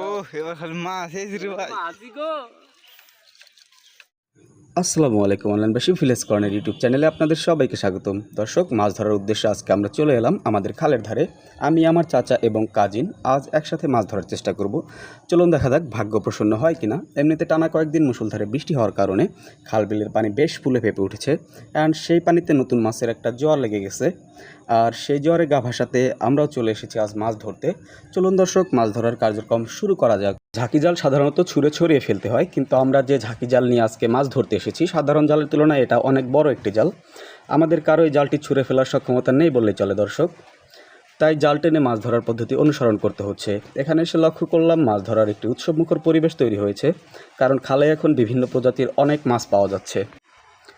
ও এবার খালি মাছ এই রে ভাই। আসসালামু আলাইকুম অনলাইনবাসী ভিলেজ কর্নার ইউটিউব চ্যানেলে আপনাদের সবাইকে স্বাগতম। দর্শক, মাছ ধরার উদ্দেশ্যে আজকে আমরা চলে এলাম আমাদের খালের ধারে। আমি, আমার চাচা এবং কাজিন আজ একসাথে মাছ ধরার চেষ্টা করব। চলুন দেখা যাক ভাগ্য প্রসন্ন হয় কিনা। এমনিতে টানা কয়েকদিন মুসুলধারে বৃষ্টি হওয়ার কারণে খাল বিলের পানি বেশ ফুলে ফেপে উঠেছে অ্যান্ড সেই পানিতে নতুন মাছের একটা জ্বর লেগে গেছে। আর সেই জ্বরে গা ভাসাতে আমরাও চলে এসেছি আজ মাছ ধরতে। চলুন দর্শক, মাছ ধরার কার্যক্রম শুরু করা যাক। ঝাঁকি জাল সাধারণত ছুঁড়ে ছড়িয়ে ফেলতে হয়, কিন্তু আমরা যে ঝাঁকি জাল নিয়ে আজকে মাছ ধরতে এসেছি, সাধারণ জালের তুলনায় এটা অনেক বড় একটি জাল। আমাদের কারও এই জালটি ছুঁড়ে ফেলার সক্ষমতা নেই বললেই চলে দর্শক। তাই জাল টেনে মাছ ধরার পদ্ধতি অনুসরণ করতে হচ্ছে। এখানে এসে লক্ষ্য করলাম মাছ ধরার একটি উৎসবমুখর পরিবেশ তৈরি হয়েছে, কারণ খালে এখন বিভিন্ন প্রজাতির অনেক মাছ পাওয়া যাচ্ছে।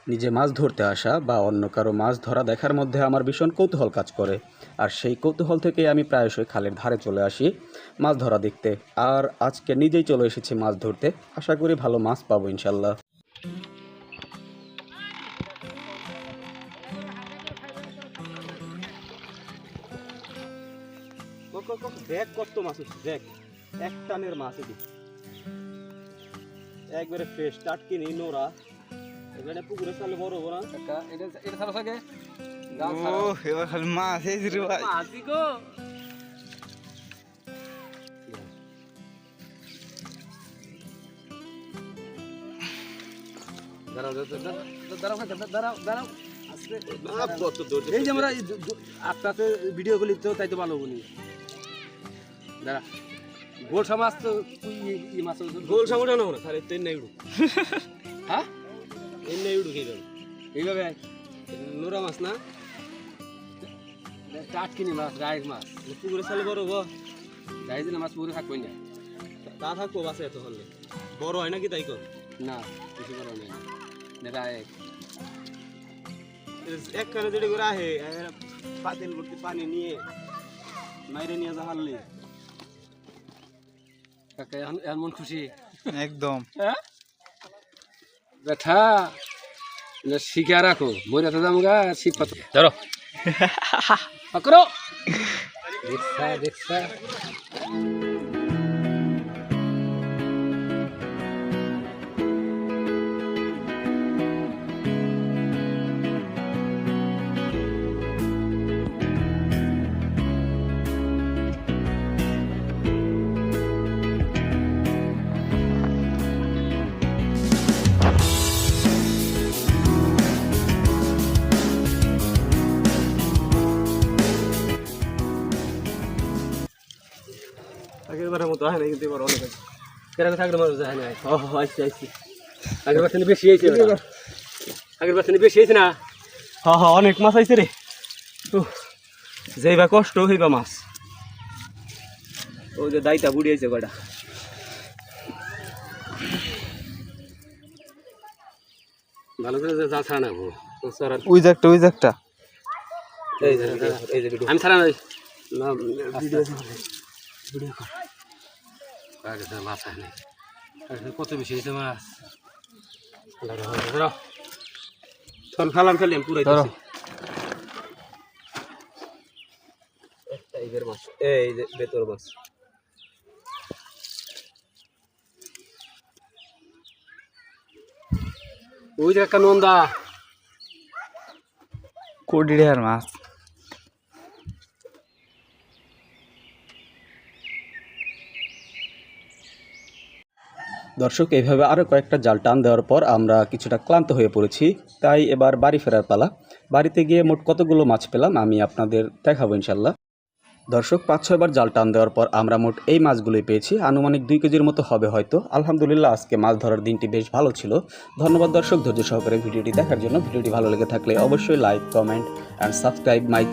নিজে মাছ ধরতে আসা বা অন্য কারও মাছ ধরা দেখার মধ্যে আমার ভীষণ কৌতূহল কাজ করে। আর সেই কৌতূহল থেকে আমি প্রায়শই খালের ধারে চলে আসি মাছ ধরা দেখতে। আর আজকে নিজেই চলে এসেছি মাছ ধরতে। আশা করি ভালো মাছ পাবো ইনশাল্লাহ। কত মাছ এটি। একবারে ফ্রেশ টাটকি নেই নোরা। এখানে পুকুরে চালে বড় বড়। ও এবার খালি মাছ এই রে ভাই। এই যে আমরা আস্তে আস্তে ভিডিও গুলি তো তাই তো ভালো বলি দাঁড়া। গোলসা মাছ তো ই মাছ গোলসা মোটা না তাহলে তেন নাই হ্যাঁ? এন নাই উড়ু এইভাবে এইভাবে নোরা মাছ না? টাটকিনি মাছ রাইস মাছ। পুকুরে চালে বড় গো যাই দিলে মাছ পুকুরে থাকবই না। তা থাকব বাসে এত হলে। বড় হয় নাকি তাই কর না কিছু বড় নেই রায় এক। কানে যেটা করে আহে পাতিল ভর্তি পানি নিয়ে মাইরে নিয়ে যা হারলি কাকা এমন খুশি? একদম। হ্যাঁ? ব্যথা? শিখা রাখো মরে তো দাম গা শিখ পাতো ধরো পাকড়ো দেখছা দেখছা আগের বারের মতো হয় না কিন্তু এবার অনেক আছে। কেরামে থাকলে মানুষ যায় না ও আইসি আইসি আগের বার বেশি হয়েছে আগের বার বেশি হয়েছে না? হ্যাঁ হ্যাঁ অনেক মাছ আইছে রে। যেইবা কষ্ট হইবা মাছ। ওই যে দাইতা বুড়ি আইছে ভালো করে যা ছাড়া না ওই যে একটা ওই যে একটা। এই যে এই যে আমি ছাড়া না ভিডিও ভিডিও তো মাছ হয় কত বেশি হয়েছে মাছ। ধরো। চল খালাম খালি পুরাই ধরো। এই বের মাছ এই যে বেতর মাছ। ওই যে একটা নন্দা। টাকার মাছ। দর্শক, এইভাবে আরও কয়েকটা জাল টান দেওয়ার পর আমরা কিছুটা ক্লান্ত হয়ে পড়েছি। তাই এবার বাড়ি ফেরার পালা। বাড়িতে গিয়ে মোট কতগুলো মাছ পেলাম আমি আপনাদের দেখাবো ইনশাল্লাহ দর্শক পাঁচ ছয়বার জাল টান দেওয়ার পর আমরা মোট এই মাছগুলোই পেয়েছি। আনুমানিক দুই কেজির মতো হবে হয়তো। আলহামদুলিল্লাহ, আজকে মাছ ধরার দিনটি বেশ ভালো ছিল। ধন্যবাদ দর্শক, ধৈর্য সহকারে ভিডিওটি দেখার জন্য। ভিডিওটি ভালো লেগে থাকলে অবশ্যই like comment and subscribe my